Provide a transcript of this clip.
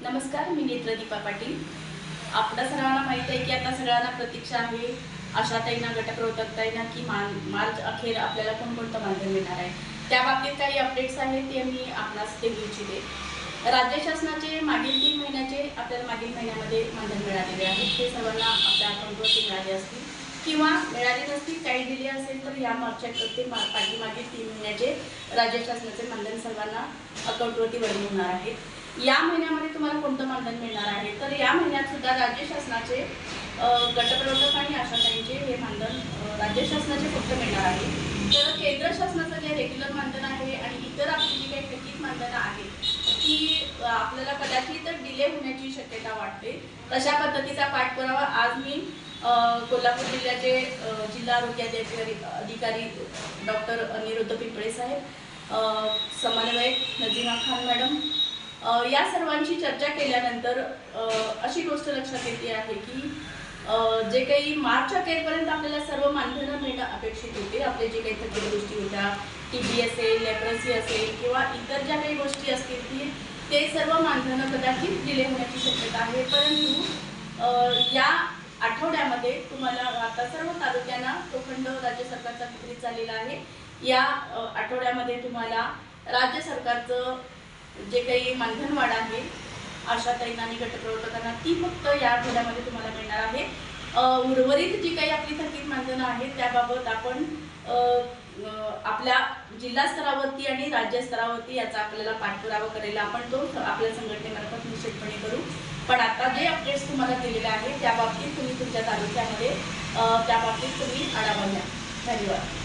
नमस्कार मी नेत्र दीपा पाटील. आपल्या सर्वांना माहीत आहे की आता सगळ्यांना प्रतीक्षा आहे. आशाताईंना गटप्रवर्तकताईंना की मान मार्च अखेर आपल्याला कोणकोणतं मानधन मिळणार आहे. त्या बाबतीत काही अपडेट्स आहेत ते मी आपणास देऊ इच्छिते राज्य शासनाचे मागील तीन महिन्याचे आपल्याला मागील महिन्यामध्ये मानधन मिळालेले आहे. ते सर्वांना आपल्या अकाउंटवरती मिळाले असतील. किंवा मिळाले नसतील काही दिले असेल तर या मागच्या प्रत्येक मा- पाठीमागील तीन महिन्याचे राज्य शासनाचे मानधन सर्वांना अकाउंटवरती वर्ग होणार आहेत या महिन्यामध्ये तुम्हाला कोणतं मानधन मिळणार आहे? तर या महिन्यात सुद्धा राज्य शासनाचे गटप्रवर्तक आणि आशाताईंचे हे मानधन राज्य शासनाचे फक्त मिळणार आहे. तर केंद्र शासनाचं जे रेग्युलर मानधन आहे आणि इतर आपली जी काही थकीत मानधनं आहेत ती आपल्याला कदाचित डिले होण्याची शक्यता वाटते. तशा पद्धतीचा पाठपुरावा आज मी कोल्हापूर जिल्ह्याचे जिल्हा आरोग्य अधिकारी अधिकारी डॉक्टर अनिरुद्ध पिंपळे साहेब समन्वयक नजीमा खान मॅडम या सर्वांची चर्चा केल्यानंतर अशी गोष्ट लक्षात येते आहे की जे काही मार्च अखेरपर्यंत आपल्याला सर्व मानधनं मिळणं अपेक्षित होते आपले जे काही थकीत गोष्टी होत्या टी बी असेल लेप्रसी असेल किंवा इतर ज्या काही गोष्टी असतील ती ते सर्व मानधनं कदाचित दिले होण्याची शक्यता आहे. परंतु या आठवड्यामध्ये तुम्हाला आता सर्व तालुक्यांना तो खंड राज्य सरकारचा वितरित झालेला आहे. या आठवड्यामध्ये तुम्हाला राज्य सरकारचं जे काही मानधन वाढ आहे आशाताईंना आणि गटप्रवर्तकांना ती फक्त या आठवड्यामध्ये तुम्हाला मिळणार आहे. उर्वरित जी काही आपली थकीत मानधनं आहेत त्याबाबत आपण आपल्या जिल्हा स्तरावरती आणि राज्य स्तरावरती याचा आपल्याला पाठपुरावा करायला आपण तो आपल्या संघटनेमार्फत निश्चितपणे करू. पण आता जे अपडेट्स तुम्हाला दिलेले आहेत त्या बाबतीत तुम्ही तुमच्या तालुक्यामध्ये त्याबाबतीत तुम्ही आढावा घ्या. धन्यवाद.